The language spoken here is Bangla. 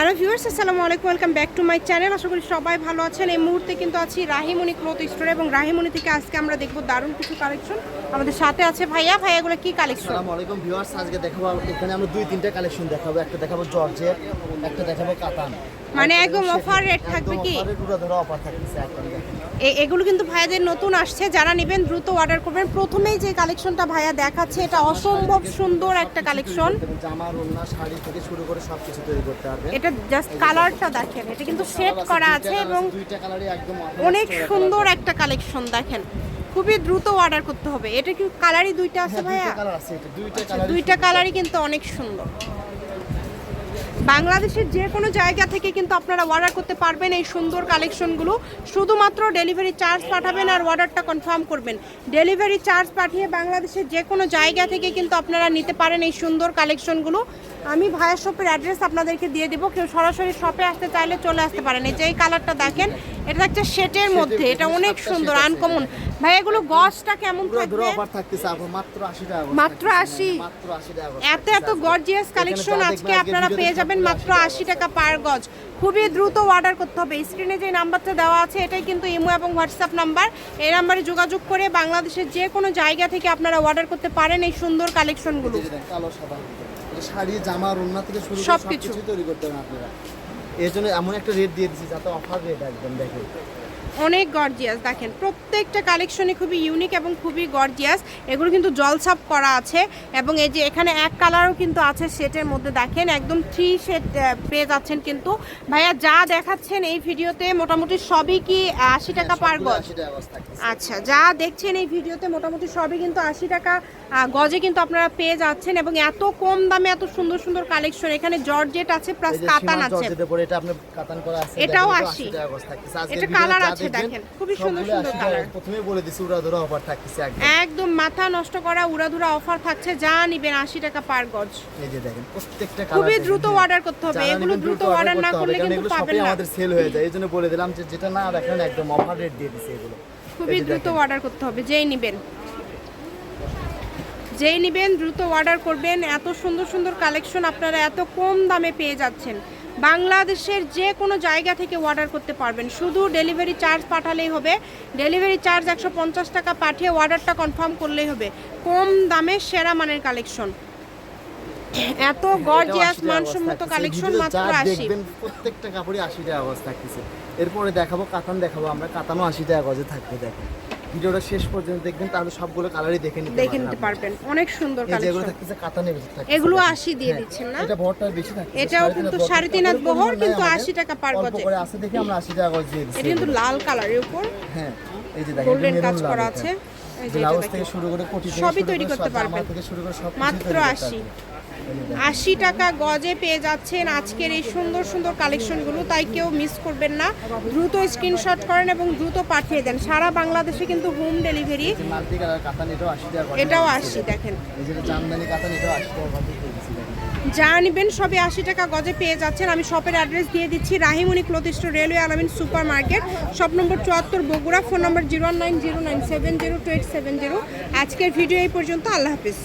হ্যালো ভিউয়ার্স, আসসালামু আলাইকুম, welcome back to my channel. আশা করি সবাই ভালো আছেন। এই মুহূর্তে কিন্তু আছি রাহিমণি ক্লোথ স্টোরে এবং রাহিমণি থেকে আজকে আমরা দেখব দারুণ কিছু কালেকশন আমাদের সাথে আছে ভাইয়া। ভাইয়া, এগুলো কি কালেকশন আসসালামু আলাইকুম ভিউয়ার্স, আজকে দেখাবো, এখানে আমরা দুই তিনটা কালেকশন দেখাবো। একটা দেখাবো জর্জের, একটা দেখাবো কাতান। মানে একদম অফার রেট থাকবে কি? এগুলো কিন্তু ভাইয়াদের নতুন আসছে যারা নেবেন দ্রুত অর্ডার করবেন। প্রথমেই যে কালেকশনটা ভাইয়া দেখাচ্ছে এটা অসম্ভব সুন্দর একটা কালেকশন জামা ওড়না শাড়ি থেকে শুরু করে সব তৈরি করতে পারবে। এটা জাস্ট কালারটা দেখেন এটা কিন্তু সেট করা আছে এবং দুইটা কালারই একদম অনেক সুন্দর একটা কালেকশন দেখেন। খুবই দ্রুত অর্ডার করতে হবে। এটা কি কালারই দুইটা আছে হ্যাঁ, ভাইয়া? দুইটা কালার আছে এটা দুইটা আচ্ছা, দুইটা কালারই কিন্তু অনেক সুন্দর। বাংলাদেশের যে কোনো জায়গা থেকে কিন্তু আপনারা অর্ডার করতে পারবেন এই সুন্দর কালেকশনগুলো শুধুমাত্র ডেলিভারি চার্জ পাঠাবেন আর অর্ডারটা কনফার্ম করবেন। ডেলিভারি চার্জ পাঠিয়ে বাংলাদেশের যে কোনো জায়গা থেকে কিন্তু আপনারা নিতে পারেন এই সুন্দর কালেকশনগুলো আমি ভায়া শপের অ্যাড্রেস আপনাদেরকে দিয়ে দেবো। কেউ সরাসরি শপে আসতে চাইলে চলে আসতে পারেন। এই যে এই কালারটা দেখেন এটা একটা শেটের মধ্যে এটা অনেক সুন্দর আনকমন ভাই এগুলো গজটা কেমন থাকবে? মাত্র 80 টাকা মাত্র 80? মাত্র 80 টাকা এত এত গর্জিয়াস কালেকশন আজকে আপনারা পেয়ে যাবেন মাত্র 80 আশি টাকা পার গজ। খুবই দ্রুত অর্ডার করতে হবে। স্ক্রিনে যে নাম্বারটা দেওয়া আছে এটাই কিন্তু ইমো এবং হোয়াটসঅ্যাপ নাম্বার। এই নাম্বারে যোগাযোগ করে বাংলাদেশের যে কোনো জায়গা থেকে আপনারা অর্ডার করতে পারেন এই সুন্দর কালেকশনগুলো শাড়ি জামা ওড়না থেকে শুরু। সবকিছু। তৈরি করতে পারেন আপনারা। এর জন্য এমন একটা রেট দিয়ে দিচ্ছি যাতে অফার রেট একদম দেখেন অনেক গর্জিয়াস দেখেন। প্রত্যেকটা কালেকশনে খুবই ইউনিক এবং খুবই গর্জিয়াস এগুলো কিন্তু জলছাপ করা আছে এবং এই যে এখানে এক কালারও কিন্তু আছে সেটের মধ্যে দেখেন একদম থ্রি সেট পেয়ে যাচ্ছেন কিন্তু। ভাইয়া যা দেখাচ্ছেন এই ভিডিওতে মোটামুটি সবই কি আশি টাকা পার গজ? 80 টাকা গজ। আচ্ছা যা দেখছেন এই ভিডিওতে মোটামুটি সবই কিন্তু আশি টাকা গজে কিন্তু আপনারা পেয়ে যাচ্ছেন এবং এত কম দামে এত সুন্দর সুন্দর কালেকশন এখানে জর্জেট আছে প্লাস কাতান আছে। এটাও দেখেন, 80 টাকা গজ থাকতেছে। আজকের এটা কালার আছে দেখেন, খুবই সুন্দর সুন্দর কালার। প্রথমেই বলে দিছি উড়া ধরা অফার থাকতেছে একদম। একদম মাথা নষ্ট করা উড়াধুরা অফার থাকছে যা নিবেন আশি টাকা পার গজ। এই যে দেখেন প্রত্যেকটা খুবই দ্রুত অর্ডার করতে হবে এগুলো দ্রুত অর্ডার না করলে কিন্তু পাবেন না। আমাদের সেল হয়ে যায় বলে দিলাম যে যেটা না একদম অফার রেট দিয়ে দিছে এগুলো। খুবই দ্রুত অর্ডার করতে হবে যেই নিবেন। যেই নিবেন দ্রুত অর্ডার করবেন এত সুন্দর সুন্দর কালেকশন আপনারা এত কম দামে পেয়ে যাচ্ছেন। বাংলাদেশের যে কোনো জায়গা থেকে অর্ডার করতে পারবেন। শুধু ডেলিভারি চার্জ পাঠালেই হবে। ডেলিভারি চার্জ একশো পঞ্চাশ টাকা পাঠিয়ে অর্ডারটা কনফার্ম করলেই হবে। কম দামে সেরা মানের কালেকশন এত গর্জিয়াস 80 মানসম্মত কালেকশন মাত্র দেখবেন প্রত্যেকটা কাপড়ই আশি টাকা গজ থাকতেছে। এরপরে দেখাবো কাতান দেখাবো আমরা। কাতানও আশি টাকা গজে থাকবে দেখেন। ভিডিওটা শেষ পর্যন্ত দেখবেন তাহলে সবগুলো কালারই দেখে নিতে দেখে নিতে পারবেন। অনেক সুন্দর এই যেগুলো কালেকশন থাকতেছে কাতানে বেশি থাকছে। এগুলো 80 দিয়ে দিচ্ছেন না? এটা বহরটা বেশি থাকে এটাও কিন্তু সাড়ে তিন হাত বহর, কিন্তু 80 টাকা পার অল্প গজে। করে আছে দেখে আমরা 80 টাকা গজ দিয়ে দিচ্ছি। এটা কিন্তু লাল কালারের উপর। হ্যাঁ এই যে দেখেন গোল্ডেন কাজ করা আছে। এই যে এটা ব্লাউজ থেকে শুরু করে কোটি থেকে সবই তৈরি করতে পারবেন। থেকে শুরু করে সব মাত্র 80 আশি টাকা গজে পেয়ে যাচ্ছেন আজকের এই সুন্দর সুন্দর কালেকশনগুলো, তাই কেউ মিস করবেন না। দ্রুত স্ক্রিনশট করেন এবং দ্রুত পাঠিয়ে দেন। সারা বাংলাদেশে কিন্তু হোম ডেলিভারি এটাও 80 টাকা গজে এটাও দিয়ে আশি, দেখেন। যে জামদানি কাতান এটাও 80 টাকা গজে দিয়ে দিচ্ছি দেখেন যা নেবেন সবে আশি টাকা গজে পেয়ে যাচ্ছেন। আমি শপের অ্যাড্রেস দিয়ে দিচ্ছি, Rahimoni cloth store railway Alamin super market shop number চুয়াত্তর, Bogura phone number nine zero nine seven seven zero আজকের ভিডিও এই পর্যন্ত, আল্লাহ হাফিজ।